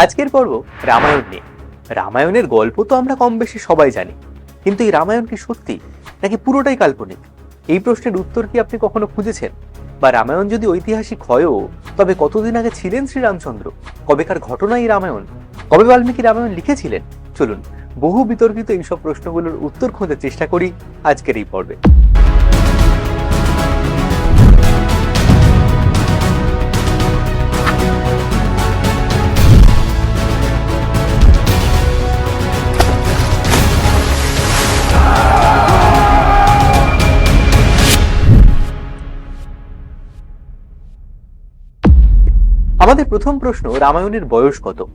আজকের পর্ব রামায়ণ নিয়ে। রামায়ণের গল্প তো আমরা কম বেশি সবাই জানি, কিন্তু এই রামায়ণ কি সত্যি, নাকি পুরোটাই কাল্পনিক? এই প্রশ্নের উত্তর কি আপনি কখনো খুঁজেছেন? বা রামায়ণ যদি ঐতিহাসিক হয়ও, তবে কতদিন আগে ছিলেন শ্রীরামচন্দ্র? কবেকার ঘটনা এই রামায়ণ? কবে বাল্মীকি রামায়ণ লিখেছিলেন? চলুন, বহু বিতর্কিত এইসব প্রশ্নগুলোর উত্তর খোঁজার চেষ্টা করি আজকের এই পর্বে। আমাদের প্রথম প্রশ্ন, রামায়ণের বয়স কত?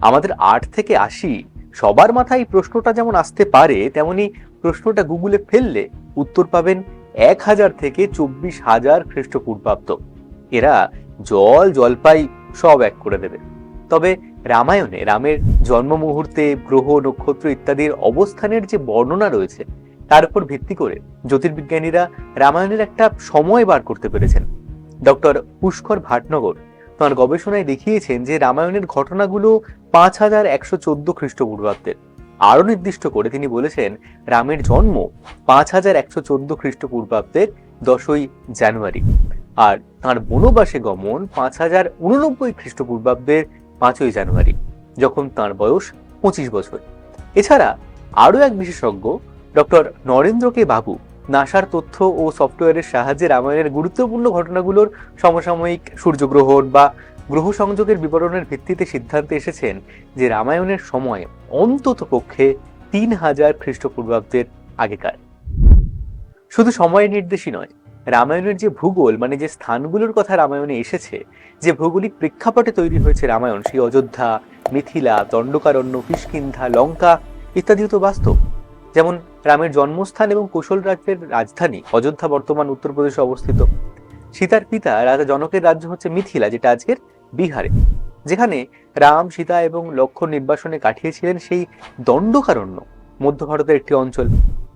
আমাদের আট থেকে আশি, সবার মাথায় প্রশ্নটা যেমন আসতে পারে, তেমনি প্রশ্নটা গুগলে ফেললে উত্তর পাবেন এক হাজার থেকে চব্বিশ হাজার খ্রিস্টপূর্বাব্দ। এরা জল, জলপাই সব এক করে দেবে। তবে রামায়ণে রামের জন্ম মুহূর্তে গ্রহ, নক্ষত্র ইত্যাদির অবস্থানের যে বর্ণনা রয়েছে, তার উপর ভিত্তি করে জ্যোতির্বিজ্ঞানীরা রামায়ণের একটা সময় বার করতে পেরেছেন। ডক্টর পুষ্কর ভাটনগর তাঁর গবেষণায় দেখিয়েছেন যে রামায়ণের ঘটনাগুলো পাঁচ হাজার একশো চোদ্দ খ্রিস্টপূর্বাব্দের। আরও নির্দিষ্ট করে তিনি বলেছেন, রামের জন্ম পাঁচ হাজার একশো চোদ্দ খ্রিস্টপূর্বাব্দের দশই জানুয়ারি। আর তাঁর বনবাসে গমন পাঁচ হাজার উননব্বই খ্রিস্টপূর্বাব্দের পাঁচই জানুয়ারি, যখন তাঁর বয়স পঁচিশ বছর। এছাড়া আরও এক বিশেষজ্ঞ, ডক্টর নরেন্দ্র কে বাবু নাসার তথ্য ও সফটওয়্যারের সাহায্যে রামায়ণের গুরুত্বপূর্ণ ঘটনাগুলোর সমসাময়িক সূর্যগ্রহণ বা গ্রহ সংযোগের বিবরণের ভিত্তিতে সিদ্ধান্তে এসেছেন যে রামায়ণের সময় অন্তত পক্ষে তিন হাজার খ্রিস্টপূর্বাব্দের আগেকার। শুধু সময়ের নির্দেশই নয়, রামায়ণের যে ভূগোল মানে যে স্থানগুলোর কথা রামায়ণে এসেছে, যে ভৌগোলিক প্রেক্ষাপটে তৈরি হয়েছে রামায়ণ, সেই অযোধ্যা, মিথিলা, দণ্ডকারণ্য কিষ্কিন্ধা লঙ্কা ইত্যাদিও তো বাস্তব। যেমন রামের জন্মস্থান এবং কৌশল রাজ্যের রাজধানী অযোধ্যা বর্তমান উত্তরপ্রদেশে অবস্থিত। সীতার পিতা রাজা জনকের রাজ্য হচ্ছে মিথিলা, যেটা আজকের বিহারে। যেখানে রাম, সীতা এবং লক্ষ্মণ নির্বাসনে কাটিয়েছিলেন সেই দণ্ডকারণ্য মধ্য ভারতের একটি অঞ্চল।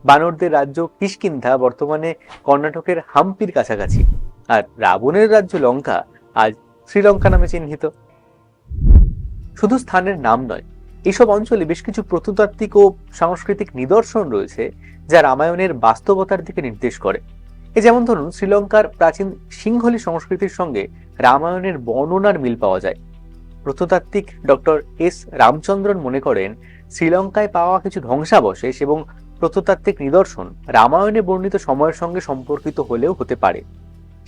বানরদের রাজ্য কিষ্কিন্ধা, বর্তমানে কর্ণাটকের হাম্পির কাছাকাছি। আর রাবণের রাজ্য লঙ্কা, আজ শ্রীলঙ্কা নামে চিহ্নিত। শুধু স্থানের নাম নয় এইসব অঞ্চলে বেশ কিছু প্রত্নতাত্ত্বিক ও সাংস্কৃতিক নিদর্শন রয়েছে, যা রামায়ণের বাস্তবতার দিকে নির্দেশ করে। এ যেমন ধরুন, শ্রীলঙ্কার প্রাচীন সিংহলী সংস্কৃতির সঙ্গে রামায়ণের বর্ণনার মিল পাওয়া যায়। প্রত্নতাত্ত্বিক ডক্টর এস. রামচন্দ্রন মনে করেন, শ্রীলঙ্কায় পাওয়া কিছু ধ্বংসাবশেষ এবং প্রত্নতাত্ত্বিক নিদর্শন রামায়ণে বর্ণিত সময়ের সঙ্গে সম্পর্কিত হলেও হতে পারে।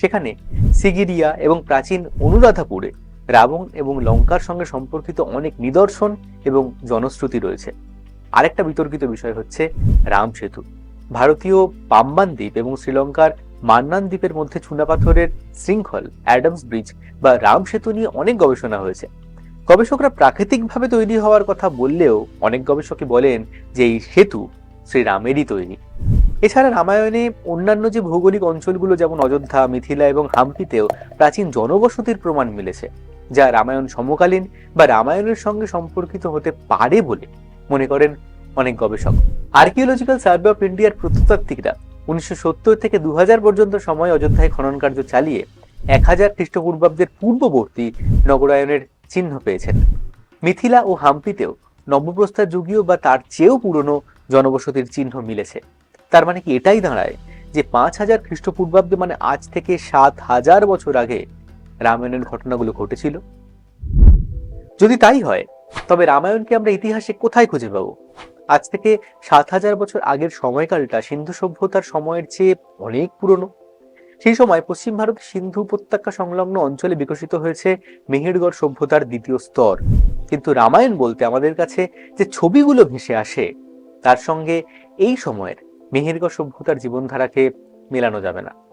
সেখানে সিগিরিয়া এবং প্রাচীন অনুরাধাপুরে রাবণ এবং লঙ্কার সঙ্গে সম্পর্কিত অনেক নিদর্শন এবং জনশ্রুতি রয়েছে। আরেকটা বিতর্কিত বিষয় হচ্ছে রাম সেতু। ভারতীয় পাম্বান দ্বীপ এবং শ্রীলঙ্কার মান্নান দ্বীপের মধ্যে চুনাপাথরের শৃঙ্খল, অ্যাডামস ব্রিজ বা রাম সেতু নিয়ে অনেক গবেষণা হয়েছে। গবেষকরা প্রাকৃতিকভাবে তৈরি হওয়ার কথা বললেও অনেক গবেষকই বলেন যে এই সেতু শ্রীরামেরই তৈরি। এছাড়া রামায়ণে অন্যান্য যে ভৌগোলিক অঞ্চলগুলো যেমন অযোধ্যা, মিথিলা এবং হাম্পিতেও প্রাচীন জনবসতির প্রমাণ মিলেছে। যা রামায়ণ সমকালীন বা রামায়ণের সঙ্গে সম্পর্কিত হতে পারে বলে মনে করেন অনেক গবেষক। আর্কিওলজিক্যাল সার্ভে অফ ইন্ডিয়ার প্রত্নতাত্ত্বিকরা উনিশশো সত্তর থেকে দু হাজার পর্যন্ত সময় অযোধ্যায় খনন কার্য চালিয়ে এক হাজার খ্রিস্টপূর্বাব্দের পূর্ববর্তী নগরায়নের চিহ্ন পেয়েছেন। মিথিলা ও হাম্পিতেও নবপ্রস্তার যুগীয় বা তার চেয়েও পুরনো জনবসতির চিহ্ন মিলেছে। তার মানে কি এটাই দাঁড়ায় যে পাঁচ হাজার খ্রিস্টপূর্বাব্দে মানে আজ থেকে সাত হাজার বছর আগে রামায়ণের ঘটনাগুলো ঘটেছিল। যদি তাই হয়, তবে রামায়ণকে আমরা ইতিহাসে কোথায় খুঁজে পাবো? আজ থেকে সাত হাজার বছর আগের সময়কালটা সিন্ধু সভ্যতার সময়ের চেয়ে অনেক পুরনো। সেই সময় পশ্চিম ভারতের সিন্ধু উপত্যকা সংলগ্ন অঞ্চলে বিকশিত হয়েছে মেহেরগড় সভ্যতার দ্বিতীয় স্তর। কিন্তু রামায়ণ বলতে আমাদের কাছে যে ছবিগুলো ভেসে আসে, তার সঙ্গে এই সময়ের মেহেরগড় সভ্যতার জীবনধারাকে মেলানো যাবে না।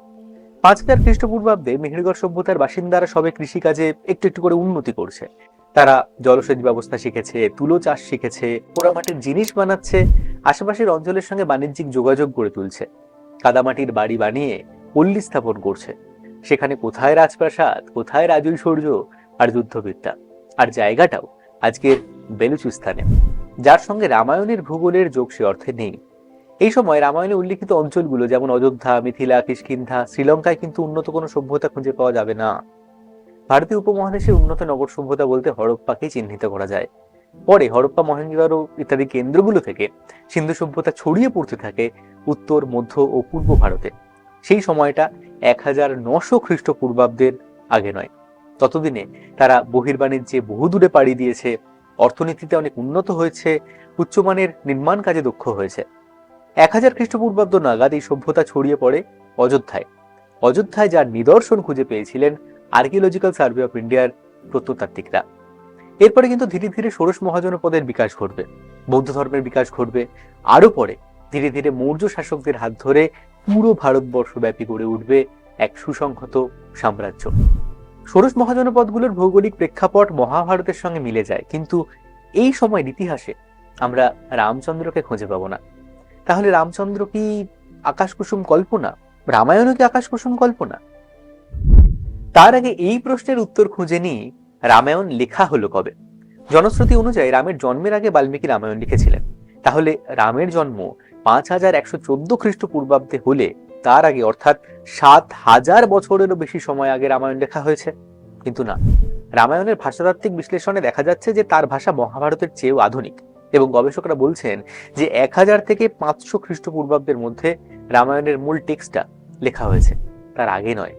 হাজার খ্রিস্টপূর্বাব্দে মেহেরগড় সভ্যতার বাসিন্দারা সবে কৃষিকাজে একটু একটু করে উন্নতি করছে। তারা জলসেচ ব্যবস্থা শিখেছে, তুলো চাষ শিখেছে, পোড়ামাটির জিনিস বানাচ্ছে, আশেপাশের অঞ্চলের সঙ্গে বাণিজ্যিক যোগাযোগ গড়ে তুলছে। কাদামাটির বাড়ি বানিয়ে পল্লী স্থাপন করছে। সেখানে কোথায় রাজপ্রাসাদ, কোথায় রাজৈশ্বর্য আর যুদ্ধবিদ্যা? আর জায়গাটাও আজকের বেলুচিস্তানে যার সঙ্গে রামায়ণের ভূগোলের যোগ সে অর্থে নেই। এই সময় রামায়ণে উল্লিখিত অঞ্চলগুলো যেমন অযোধ্যা, মিথিলা, কিষ্কিন্ধা, শ্রীলঙ্কায় কিন্তু উন্নত কোনো সভ্যতা খুঁজে পাওয়া যাবে না। ভারতীয় উপমহাদেশের উন্নত নগর সভ্যতা বলতে হরপ্পাকেই চিহ্নিত করা যায়। পরে হরপ্পা মহেঞ্জোদারো ইত্যাদি কেন্দ্রগুলো থেকে সিন্ধু সভ্যতা ছড়িয়ে পড়তে থাকে উত্তর, মধ্য ও পূর্ব ভারতে। সেই সময়টা এক হাজার নশো খ্রিস্টপূর্বাব্দের আগে নয়। ততদিনে তারা বহির্বাণিজ্যে বহুদূরে পাড়ি দিয়েছে, অর্থনীতিতে অনেক উন্নত হয়েছে, উচ্চমানের নির্মাণ কাজে দক্ষ হয়েছে। এক হাজার খ্রিস্টপূর্বাব্দ নাগাদ এই সভ্যতা ছড়িয়ে পড়ে অযোধ্যায়। অযোধ্যায় যার নিদর্শন খুঁজে পেয়েছিলেন আর্কিওলজিক্যাল সার্ভে অফ ইন্ডিয়ার প্রত্নতাত্ত্বিকরা। এরপরে কিন্তু ধীরে ধীরে ষোড়শ মহাজনপদের বিকাশ ঘটবে, বৌদ্ধ ধর্মের বিকাশ ঘটবে। আরও পরে ধীরে ধীরে মৌর্য শাসকদের হাত ধরে পুরো ভারতবর্ষ ব্যাপী গড়ে উঠবে এক সুসংহত সাম্রাজ্য। ষোড়শ মহাজনপদগুলোর ভৌগোলিক প্রেক্ষাপট মহাভারতের সঙ্গে মিলে যায়, কিন্তু এই সময়ের ইতিহাসে আমরা রামচন্দ্রকে খুঁজে পাবো না। তাহলে রামচন্দ্র কি আকাশ কুসুম কল্পনা? রামায়ণও কি আকাশ কুসুম কল্পনা? তার আগে এই প্রশ্নের উত্তর খুঁজে নিয়ে রামায়ণ লেখা হলো কবে? জনশ্রুতি অনুযায়ী রামের জন্মের আগে বাল্মীকি রামায়ণ লিখেছিলেন। তাহলে রামের জন্ম পাঁচ হাজার একশো চোদ্দ খ্রিস্টপূর্বাব্দে হলে তার আগে অর্থাৎ সাত হাজার বছরেরও বেশি সময় আগে রামায়ণ লেখা হয়েছে। কিন্তু না, রামায়ণের ভাষাতাত্ত্বিক বিশ্লেষণে দেখা যাচ্ছে যে তার ভাষা মহাভারতের চেয়েও আধুনিক। এবং গবেষকরা বলছেন যে এক হাজার থেকে পাঁচশো খ্রিস্টপূর্বাব্দের মধ্যে রামায়ণের মূল টেক্সটটা লেখা হয়েছে, তার আগে নয়।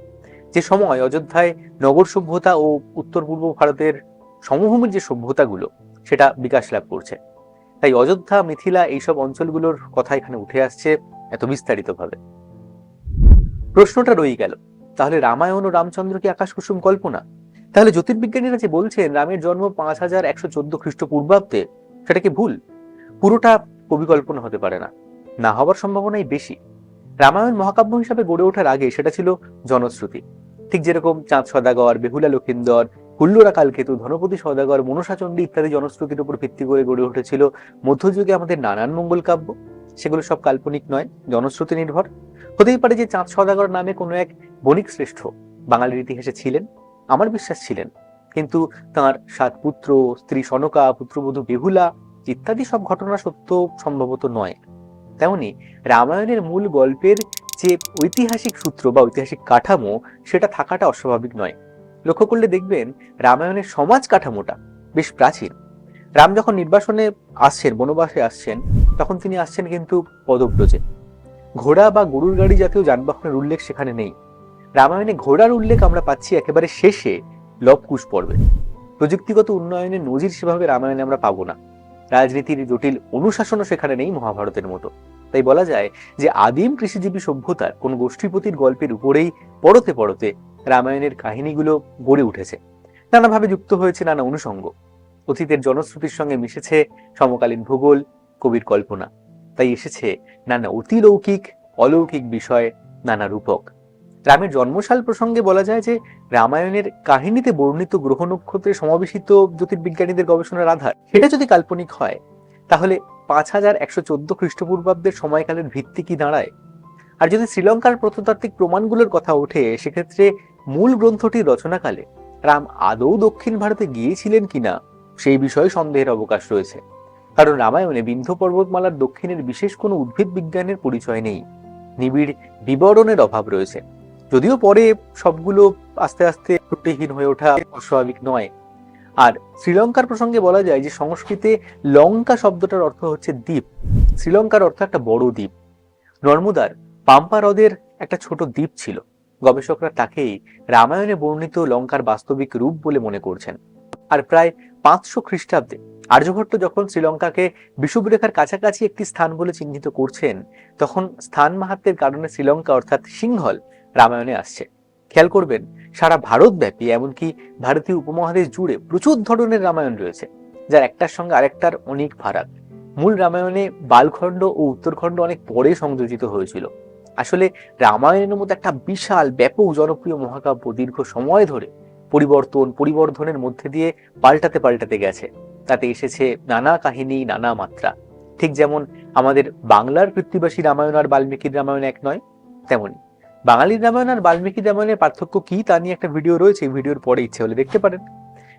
যে সময় অযোধ্যায় নগর সভ্যতা ও উত্তর পূর্ব ভারতের সমভূমির যে সভ্যতাগুলো, সেটা বিকাশ লাভ করছে। তাই অযোধ্যা, মিথিলা এইসব অঞ্চলগুলোর কথা এখানে উঠে আসছে এত বিস্তারিতভাবে। প্রশ্নটা রয়ে গেল, তাহলে রামায়ণ ও রামচন্দ্র কি আকাশ কুসুম কল্পনা? তাহলে জ্যোতির্বিজ্ঞানীরা যে বলছেন রামের জন্ম পাঁচ হাজার একশো চোদ্দ খ্রিস্টপূর্বাব্দে সেটা কি ভুল? পুরোটা কবি কল্পনা হতে পারে না। না হওয়ার সম্ভাবনাই বেশি। রামায়ণ মহাকাব্য হিসাবে গড়ে ওঠার আগে সেটা ছিল জনশ্রুতি। ঠিক যেরকম চাঁদ সদাগর, বেহুলা লক্ষিন্দর হুল্লোরা কালকেতু, ধনপতি সদাগর মনসাচণ্ডী ইত্যাদি জনশ্রুতির উপর ভিত্তি করে গড়ে উঠেছিল মধ্যযুগে আমাদের নানান মঙ্গল কাব্য। সেগুলো সব কাল্পনিক নয়, জনশ্রুতি নির্ভর। হতেই পারে যে চাঁদ সদাগর নামে কোনো এক বণিক শ্রেষ্ঠ বাঙালির ইতিহাসে ছিলেন। আমার বিশ্বাস ছিলেন। কিন্তু তার সাত পুত্র, স্ত্রী সনকা, পুত্রবধূ বেহুলা ইত্যাদি সব ঘটনা সত্য সম্ভবত নয়। তেমনি রামায়ণের মূল গল্পের যে ঐতিহাসিক সূত্র বা ঐতিহাসিক কাঠামো, সেটা থাকাটা অস্বাভাবিক নয়। লক্ষ্য করলে দেখবেন রামায়ণের সমাজ কাঠামোটা বেশ প্রাচীন। রাম যখন নির্বাসনে আসছেন, বনবাসে আসছেন, তখন তিনি আসছেন কিন্তু পদব্রজে। ঘোড়া বা গরুর গাড়ি জাতীয় যানবাহনের উল্লেখ সেখানে নেই। রামায়ণে ঘোড়ার উল্লেখ আমরা পাচ্ছি একেবারে শেষে লবকুশ পর্বে প্রযুক্তিগত উন্নয়নের নজির সেভাবে রামায়ণে আমরা পাবো না। রাজনীতির জটিল অনুশাসনও সেখানে নেই মহাভারতের মতো। তাই বলা যায় যে আদিম কৃষিজীবী সভ্যতার কোন গোষ্ঠীপতির গল্পের উপরেই পড়তে পড়তে রামায়ণের কাহিনীগুলো গড়ে উঠেছে। নানাভাবে যুক্ত হয়েছে নানা অনুষঙ্গ। অতীতের জনশ্রুতির সঙ্গে মিশেছে সমকালীন ভূগোল, কবির কল্পনা। তাই এসেছে নানা অতিলৌকিক, অলৌকিক বিষয়, নানা রূপক। রামের জন্মসাল প্রসঙ্গে বলা যায় যে রামায়ণের কাহিনীতে বর্ণিত গ্রহ নক্ষত্রে সমাবেশিত জ্যোতির্বিজ্ঞানীদের গবেষণার আধার। সেটা যদি কাল্পনিক হয়, তাহলে পাঁচ হাজার একশো চোদ্দ খ্রিস্টপূর্বাব্দের সময়কালের ভিত্তি কি দাঁড়ায়? আর যদি শ্রীলঙ্কার প্রত্নতাত্ত্বিক প্রমাণগুলোর কথা ওঠে, সেক্ষেত্রে মূল গ্রন্থটির রচনাকালে রাম আদৌ দক্ষিণ ভারতে গিয়েছিলেন কিনা, সেই বিষয়ে সন্দেহের অবকাশ রয়েছে। কারণ রামায়ণে বিন্ধ্য পর্বতমালার দক্ষিণের বিশেষ কোনো উদ্ভিদ বিজ্ঞানের পরিচয় নেই। নিবিড় বিবরণের অভাব রয়েছে। যদিও পরে সবগুলো আস্তে আস্তে ত্রুটিহীন হয়ে ওঠা অস্বাভাবিক নয়। আর শ্রীলঙ্কার প্রসঙ্গে বলা যায় যে সংস্কৃতে লঙ্কা শব্দটার অর্থ হচ্ছে দ্বীপ। শ্রীলঙ্কার অর্থ একটা বড় দ্বীপ। নর্মদার পাম্পা হ্রদের একটা ছোট দ্বীপ ছিল। গবেষকরা তাকেই রামায়ণে বর্ণিত লঙ্কার বাস্তবিক রূপ বলে মনে করছেন। আর প্রায় পাঁচশো খ্রিস্টাব্দে আর্যভট্ট যখন শ্রীলঙ্কাকে বিষুবরেখার কাছাকাছি একটি স্থান বলে চিহ্নিত করছেন, তখন স্থান মাহাত্মের কারণে শ্রীলঙ্কা অর্থাৎ সিংহল রামায়ণে আসছে। খেয়াল করবেন, সারা ভারতব্যাপী এমনকি ভারতীয় উপমহাদেশ জুড়ে প্রচুর ধরনের রামায়ণ রয়েছে, যার একটার সঙ্গে আরেকটার অনেক ফারাক। মূল রামায়ণে বালখণ্ড ও উত্তরখণ্ড অনেক পরে সংযোজিত হয়েছিল। আসলে রামায়ণের মতো একটা বিশাল, ব্যাপক জনপ্রিয় মহাকাব্য দীর্ঘ সময় ধরে পরিবর্তন, পরিবর্ধনের মধ্যে দিয়ে পাল্টাতে পাল্টাতে গেছে। তাতে এসেছে নানা কাহিনী, নানা মাত্রা। ঠিক যেমন আমাদের বাংলার কৃত্তিবাসী রামায়ণ আর বাল্মীকির রামায়ণ এক নয়, তেমনি বাঙালির রামায়ণ আর বাল্মীকি রামায়ণের পার্থক্য কি তা নিয়ে একটা ভিডিও রয়েছে ভিডিওর পরে ইচ্ছে হলে দেখতে পারেন।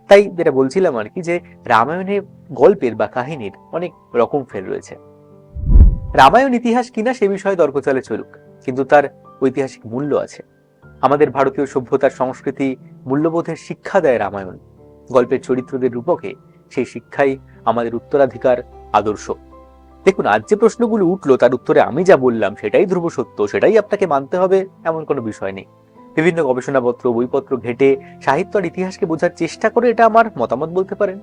তাই যেটা বলছিলাম আর কি যে, রামায়ণে গল্পের বা কাহিনীর অনেক রকম ফের রয়েছে। রামায়ণ ইতিহাস কিনা সে বিষয়ে তর্ক চলে চলুক, কিন্তু তার ঐতিহাসিক মূল্য আছে। আমাদের ভারতীয় সভ্যতার সংস্কৃতি মূল্যবোধের শিক্ষা দেয় রামায়ণ। গল্পের চরিত্রদের রূপকে সেই শিক্ষাই আমাদের উত্তরাধিকার আদর্শ। দেখুন, আজ যে প্রশ্নগুলো উঠল, তার উত্তরে আমি যা বললাম, সেটাই ধ্রুব সত্য, সেটাই আপনাকে মানতে হবে, এমন কোনো বিষয় নেই। বিভিন্ন গবেষণাপত্র, বইপত্র ঘেটে সাহিত্য আর ইতিহাসকে বোঝার চেষ্টা করে এটা আমার মতামত বলতে পারেন।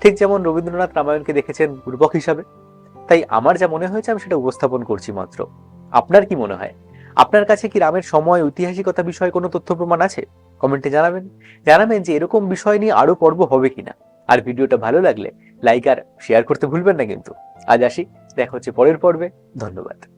ঠিক যেমন রবীন্দ্রনাথ রামায়ণকে দেখেছেন রূপক হিসাবে। তাই আমার যা মনে হয়েছে, আমি সেটা উপস্থাপন করছি মাত্র। আপনার কি মনে হয়? আপনার কাছে কি রামের সময় ঐতিহাসিকতা বিষয়ে কোনো তথ্য প্রমাণ আছে? কমেন্টে জানাবেন। জানাবেন যে এরকম বিষয় নিয়ে আরও পর্ব হবে কিনা। আর ভিডিওটা ভালো লাগলে লাইক আর শেয়ার করতে ভুলবেন না কিন্তু। আজ আসি। দেখা হচ্ছে পরের পর্বে। ধন্যবাদ।